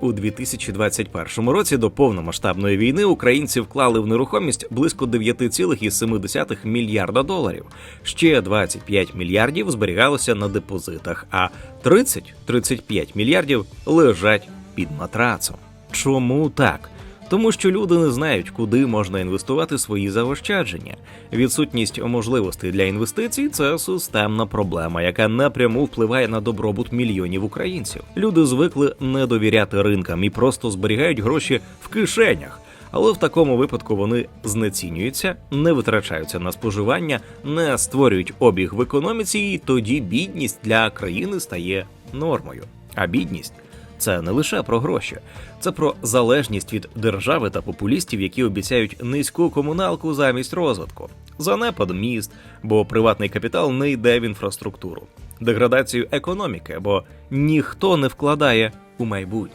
У 2021 році до повномасштабної війни українці вклали в нерухомість близько 9,7 мільярда доларів. Ще 25 мільярдів зберігалося на депозитах, а 30-35 мільярдів лежать під матрацом. Чому так? Тому що люди не знають, куди можна інвестувати свої заощадження. Відсутність можливостей для інвестицій це системна проблема, яка напряму впливає на добробут мільйонів українців. Люди звикли не довіряти ринкам і просто зберігають гроші в кишенях. Але в такому випадку вони знецінюються, не витрачаються на споживання, не створюють обіг в економіці, і тоді бідність для країни стає нормою. А бідність це не лише про гроші, це про залежність від держави та популістів, які обіцяють низьку комуналку замість розвитку, занепад міст, бо приватний капітал не йде в інфраструктуру, деградацію економіки, бо ніхто не вкладає у майбутнє.